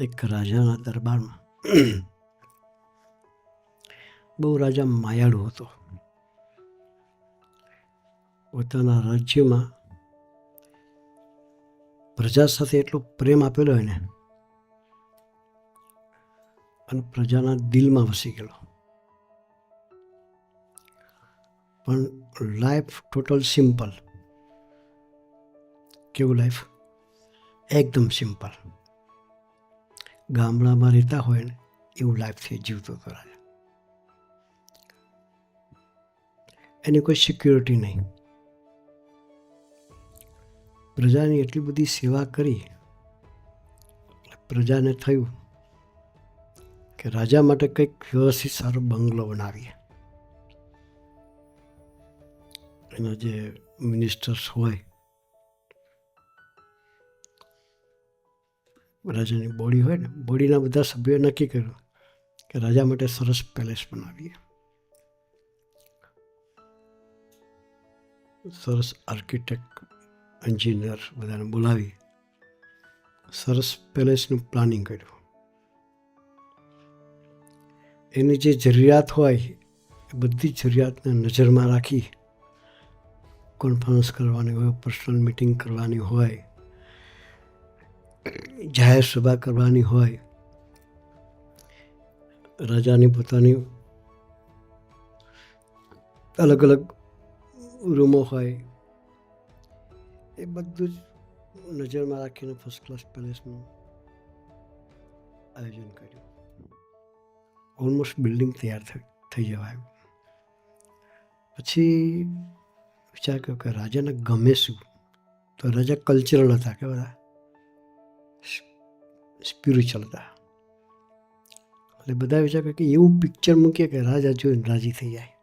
એક રાજાના દરબારમાં બહુ રાજા માયાળુ હતો. પોતાના રાજ્યમાં પ્રજા સાથે એટલો પ્રેમ આપેલો એને અને પ્રજાના દિલમાં વસી ગયેલો. પણ લાઈફ ટોટલ સિમ્પલ કેવું લાઈફ એકદમ સિમ્પલ ગામડામાં રહેતા હોય ને, એવું લાઈફથી જીવતો હતો રાજા એની કોઈ સિક્યુરિટી નહીં. પ્રજાની એટલી બધી સેવા કરી, પ્રજાને થયું કે રાજા માટે કંઈક વ્યવસ્થિત સારો બંગલો બનાવીએ. એના જે મિનિસ્ટર્સ હોય રાજાની બોડી હોય ને બોડીના બધા સભ્યોએ નક્કી કર્યું કે રાજા માટે સરસ પેલેસ બનાવીએ. સરસ આર્કિટેક્ટ એન્જિનિયર બધાને બોલાવી, સરસ પેલેસનું પ્લાનિંગ કર્યું. એની જે જરૂરિયાત હોય, એ બધી જરૂરિયાતને નજરમાં રાખી કોન્ફરન્સ કરવાની હોય પર્સનલ મિટિંગ કરવાની હોય જાહેર સભા કરવાની હોય, રાજાની પોતાની અલગ અલગ રૂમો હોય, એ બધું જ નજરમાં રાખીને ફર્સ્ટ ક્લાસ પેલેસનું આયોજન કર્યું. ઓલમોસ્ટ બિલ્ડિંગ તૈયાર થઈ થઈ જવા પછી વિચાર કર્યો કે રાજાને ગમે શું, તો રાજા કલ્ચરલ હતા કે બધા. સ્પિરિચ્યુઅલ હતા એટલે બધા વિચાર કે એવું પિક્ચર મૂકીએ કે રાજા જોઈને રાજી થઈ જાય.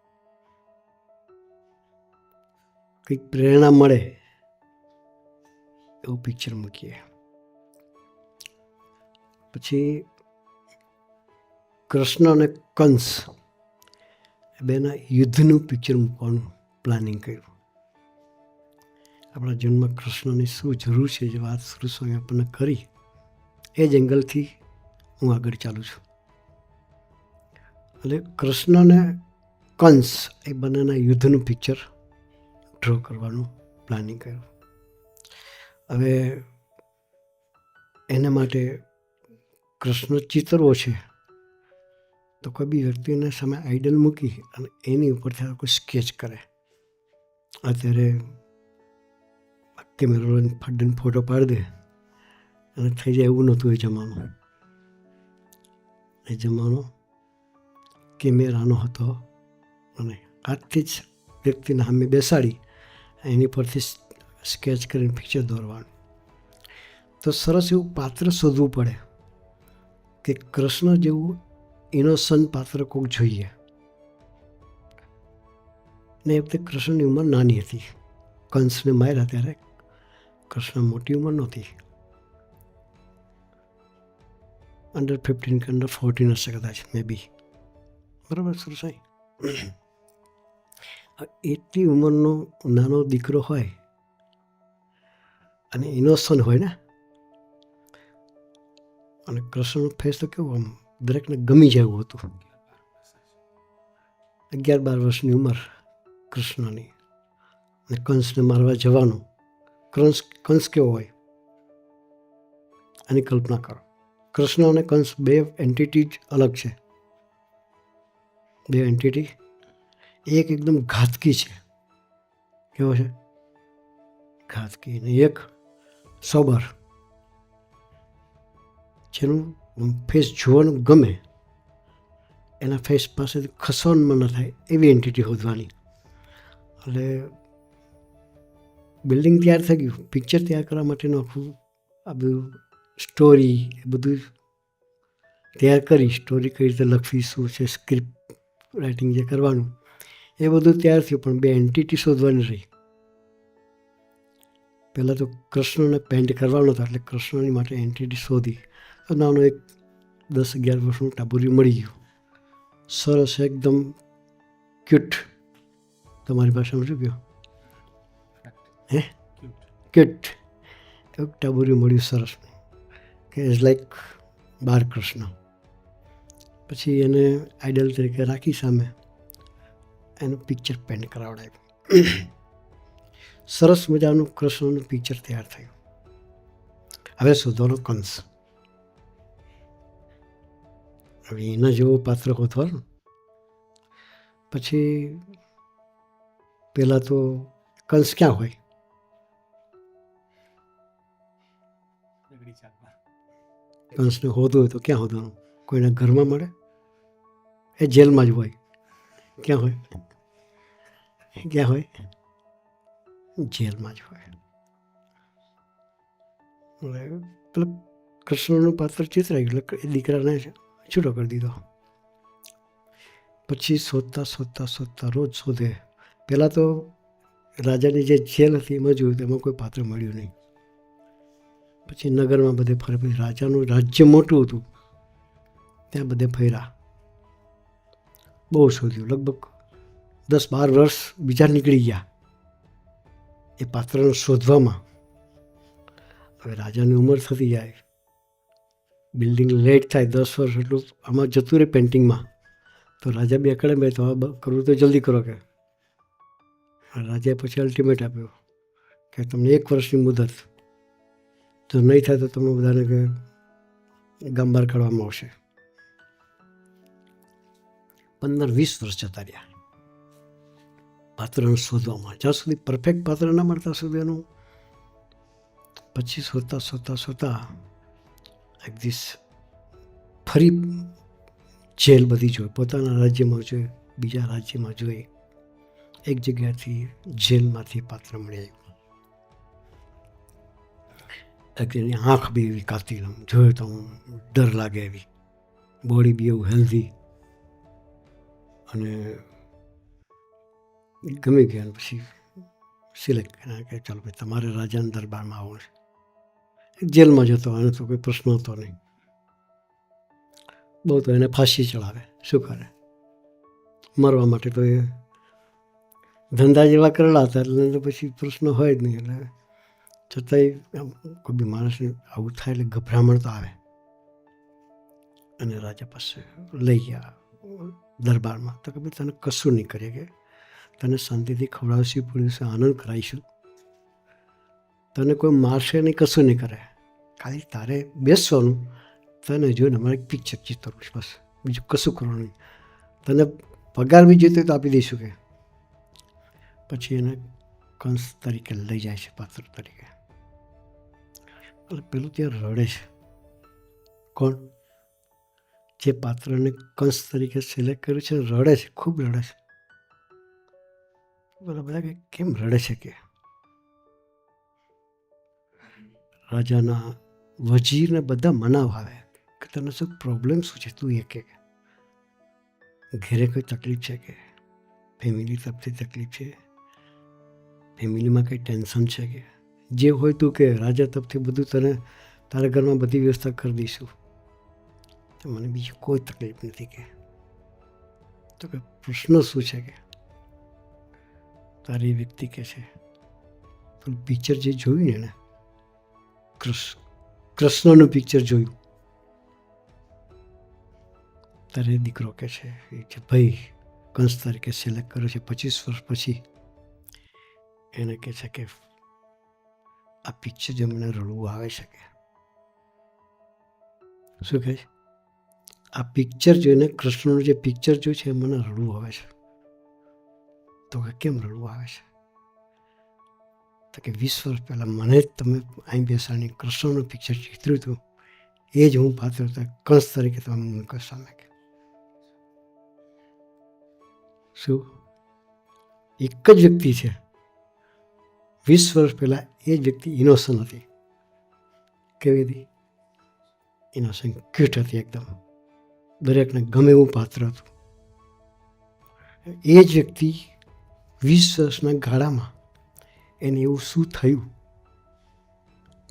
કંઈક પ્રેરણા મળે, એવું પિક્ચર મૂકીએ. પછી કૃષ્ણ અને કંસ બેના યુદ્ધનું પિક્ચર મૂકવાનું પ્લાનિંગ કર્યું. આપણા જન્મ કૃષ્ણની શું જરૂર છે જે વાત સ્વામી આપણને કરી, એ જ એંગલથી હું આગળ ચાલું છું. એટલે કૃષ્ણ અને કંસ, એ બંનેના યુદ્ધનું પિક્ચર ડ્રો કરવાનું પ્લાનિંગ કર્યું. હવે એના માટે કૃષ્ણ ચિતરવો છે, તો કોઈ બી વ્યક્તિને સામે આઈડલ મૂકી અને એની ઉપરથી કોઈ સ્કેચ કરે. અત્યારે કેમેરો લઈને ફોટો પાડી દે. અને થઈ જાય એવું નહોતું એ જમાનો. એ જમાનો કેમેરાનો હતો. અને આજથી જ વ્યક્તિને સામે બેસાડી એની પરથી સ્કેચ કરીને પિક્ચર દોરવાનું. તો સરસ એવું પાત્ર શોધવું પડે કે કૃષ્ણ જેવું ઇનોસન્ટ પાત્ર કોઈક જોઈએ. ને એ વખતે કૃષ્ણની ઉંમર નાની હતી. કંસને માર્યા ત્યારે કૃષ્ણ મોટી ઉંમર નહોતી. અંડર ફિફ્ટીન કે અંડર ફોર્ટીન હશે કદાચ મે બી બરાબર સુરસાઈ એટલી ઉંમરનો નાનો દીકરો હોય, અને ઇનોસન્ટ હોય ને, અને કૃષ્ણનું ફેસ તો કેવું આમ દરેકને ગમી જવું હતું. અગિયાર બાર વર્ષની ઉંમર કૃષ્ણની અને કંસને મારવા જવાનું. કંસ કંસ કેવો હોય. આની કલ્પના કરો. કૃષ્ણ અને કંસ બે એન્ટિટી જ અલગ છે. બે એન્ટિટી એક એકદમ ઘાતકી છે. કેવો છે? ઘાતકી અને એક સોબર. જેનું ફેસ જોવાનું ગમે, એના ફેસ પાસેથી ખસવાનું ન થાય એવી એન્ટિટી શોધવાની. એટલે બિલ્ડિંગ તૈયાર થઈ ગયું, પિક્ચર તૈયાર કરવા માટેનું આખું આ બધું સ્ટોરી એ બધું તૈયાર કરી સ્ટોરી કઈ રીતે લખવી, શું છે સ્ક્રિપ્ટ રાઇટિંગ જે કરવાનું, એ બધું તૈયાર થયું, પણ બે એન્ટિટી શોધવાની રહી. પહેલાં તો કૃષ્ણને પેન્ટ કરવાનો હતો, એટલે કૃષ્ણની માટે એન્ટિટી શોધી નાનો એક દસ અગિયાર વર્ષનું ટાબુરી મળી ગયું. સરસ, એકદમ ક્યુટ તમારી ભાષામાં શું કહ્યું હે? ક્યુટ એક ટાબુરી મળ્યું સરસ. કે ઇઝ લાઈક બાળકૃષ્ણ. પછી એને આઈડલ તરીકે રાખી સામે એનું પિક્ચર પેન્ટ કરાવડાવ્યું સરસ મજાનું કૃષ્ણનું પિક્ચર તૈયાર થયું. હવે શોધવાનો કંસ. હવે એના જેવો પાત્ર ગોતવાનું. પછી પહેલાં તો કંસ ક્યાં હોય? કંસને હોદો હોય તો ક્યાં હોદવાનું કોઈના ઘરમાં મળે? એ જેલમાં જ હોય. ક્યાં હોય? ક્યાં હોય? જેલમાં જ હોય. એટલે કૃષ્ણનું પાત્ર ચિતરાયું એટલે એ દીકરાને છૂટો કરી દીધો. પછી શોધતા શોધતા શોધતા રોજ શોધે. પહેલાં તો રાજાની જે જેલ હતી એમાં જોયું, તેમાં કોઈ પાત્ર મળ્યું નહીં. પછી નગરમાં બધે ફરે, પછી રાજાનું રાજ્ય મોટું હતું. ત્યાં બધે ફર્યા. બહુ શોધ્યું. લગભગ દસ બાર વર્ષ બીજા નીકળી ગયા એ પાત્રને શોધવામાં. હવે રાજાની ઉંમર થતી જાય. બિલ્ડિંગ લેટ થાય, દસ વર્ષ એટલું. આમાં જતું રહે પેન્ટિંગમાં તો રાજા બી અકડે બે, તો આ કરવું તો જલ્દી કરો કે. રાજાએ પછી અલ્ટિમેટ આપ્યો કે તમને એક વર્ષની મુદત. જો નહીં થાય તો તમને બધાને ગામ કાઢવામાં આવશે પંદર વીસ વર્ષ જતા રહ્યા. પાત્રને શોધવામાં જ્યાં સુધી પરફેક્ટ પાત્ર ના મળતા સુધી એનું પછી શોધતા શોધતા શોધતા એક દિવસ ફરી જેલ બધી જોઈ. પોતાના રાજ્યમાં જોઈ, બીજા રાજ્યમાં જોઈ. એક જગ્યાથી જેલમાંથી પાત્ર મળી આવ્યું. એની આંખ બી એવી કાતી લઉં જોયું તો હું ડર લાગે એવી. બોડી બી એવું હેલ્ધી અને ગમી ગયા પછી સિલેક્ટ કર્યા કે ચાલો ભાઈ તમારે રાજાના દરબારમાં આવવું છે. જેલમાં જતો આનો તો કોઈ પ્રશ્ન હતો નહીં. બહુ તો એને ફાંસી ચડાવે, શું કરે? મરવા માટે તો એ ધંધા જેવા કરેલા હતા, એટલે પછી પ્રશ્ન હોય જ નહીં. એટલે છતાંય કોઈ બી માણસને આવું થાય એટલે ગભરામણ તો આવે. અને રાજા પાસે લઈ ગયા દરબારમાં. તો કે ભાઈ તને કશું નહીં કરીએ કે? તને શાંતિથી ખવડાવશું પીવડાવશું આનંદ કરાવીશું. તને કોઈ મારશે નહીં, કશું નહીં કરે. ખાલી તારે બેસવાનું. તને જોઈને અમારે પિક્ચર ચિત્રવું છે, બસ. બીજું કશું કરવાનું નહીં. તને પગાર બી જોઈતો તો આપી દઈશું કે. પછી એને કંસ તરીકે લઈ જાય છે, પાત્ર તરીકે. એટલે પેલું ત્યાં રડે છે. કોણ? જે પાત્રને કંસ તરીકે સિલેક્ટ કર્યું છે, રડે છે, ખૂબ રડે છે. બધા બધા કે કેમ રડે છે કે? રાજાના વજીરને બધા મનાવ આવે કે તને શું પ્રોબ્લેમ શું છે? તું એ કે. ઘેરે કોઈ તકલીફ છે કે? ફેમિલી તરફથી તકલીફ છે? ફેમિલીમાં કંઈ ટેન્શન છે કે? જે હોય તું કે રાજા તરફથી બધું તને તારા ઘરમાં બધી વ્યવસ્થા કરી દઈશું. તો મને બીજી કોઈ તકલીફ નથી કે. તો કે પ્રશ્ન શું છે કે? તારી વ્યક્તિ કે છે? પણ પિક્ચર જે જોયું ને એને, કૃષ્ણ, કૃષ્ણનું પિક્ચર જોયું. તારે દીકરો કે છે, એ કે ભાઈ કંસ તરીકે સિલેક્ટ કર્યો છે, પચીસ વર્ષ પછી. એને કહે છે કે આ પિક્ચર જે મને રડવું આવે છે કે શું કહે છે? આ પિક્ચર જોઈને કૃષ્ણનું જે પિક્ચર જોયું છે એ મને રડવું આવે છે. તો કે કેમ રડવું આવે છે? તો કે વીસ વર્ષ પહેલાં મને જ તમે અહીં બેસાડી કૃષ્ણનું પિક્ચર ચિત્ર્યું હતું. એ જ હું પાત્ર હતા, કંસ તરીકે તમે મૂકો સામે કે. શું? એક જ વ્યક્તિ છે. વીસ વર્ષ પહેલાં એ વ્યક્તિ ઇનોસન્ટ હતી. કેવી હતી? ઇનોસન્ટ ક્યુટ હતી એકદમ. દરેકને ગમે એવું પાત્ર હતું. એ જ વ્યક્તિ વીસ વર્ષના ગાળામાં એને એવું શું થયું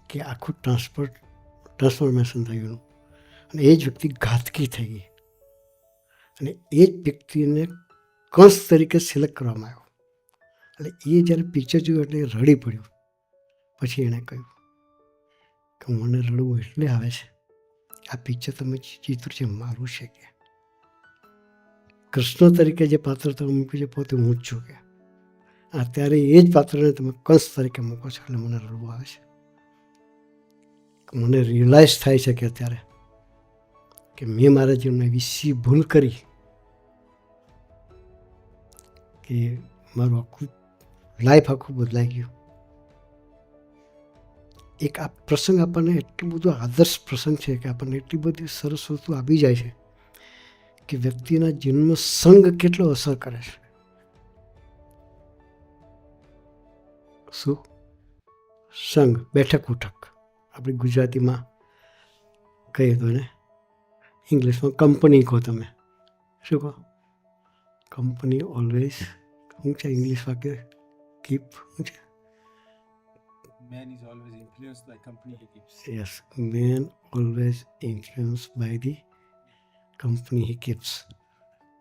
કે આખું ટ્રાન્સફર ટ્રાન્સફોર્મેશન થયું અને એ જ વ્યક્તિ ઘાતકી થઈ ગઈ. અને એ જ વ્યક્તિને કંસ તરીકે સિલેક્ટ કરવામાં આવ્યો. એટલે એ જ્યારે પિક્ચર જોયું એટલે રડી પડ્યું. પછી એણે કહ્યું કે મને રડવું એટલે આવે છે. આ પિક્ચર તમે ચિત્ર છે મારું છે કે? કૃષ્ણ તરીકે જે પાત્ર તમે મૂક્યું છે પોતે હું જ છું કે? અત્યારે એ જ પાત્રને તમે કંસ તરીકે મૂકો છો એટલે મને રડવું આવે છે. મને રિયલાઇઝ થાય છે કે અત્યારે કે મેં મારા જીવનમાં સી ભૂલ કરી કે મારું આખું લાઈફ આખું બદલાઈ ગયું. એક આ પ્રસંગ આપણને એટલું બધું આદર્શ પ્રસંગ છે કે આપણને એટલી બધી સરસ વસ્તુ આવી જાય છે કે વ્યક્તિના જન્મ સંગ કેટલો અસર કરે છે. શું? સંઘ બેઠક ઉઠક. આપણી ગુજરાતીમાં કહીએ તો ને ઇંગ્લિશમાં કંપની કહો તમે. શું કહો? કંપની ઓલવેઝ શું છે ઇંગ્લિશ વાક્ય કીપ શું છે Man is always influenced by company. He keeps. Yes, man always influenced by the company he keeps.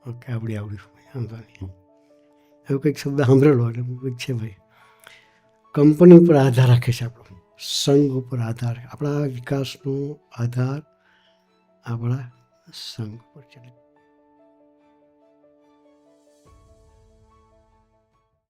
Okay આવડી આવડી નહીં એવું કંઈક શબ્દ સાંભળેલો એટલે કંઈક છે ભાઈ કંપની ઉપર આધાર રાખે છે આપણો સંઘ ઉપર આધાર આપણા વિકાસનો આધાર આપણા સંઘ ઉપર છે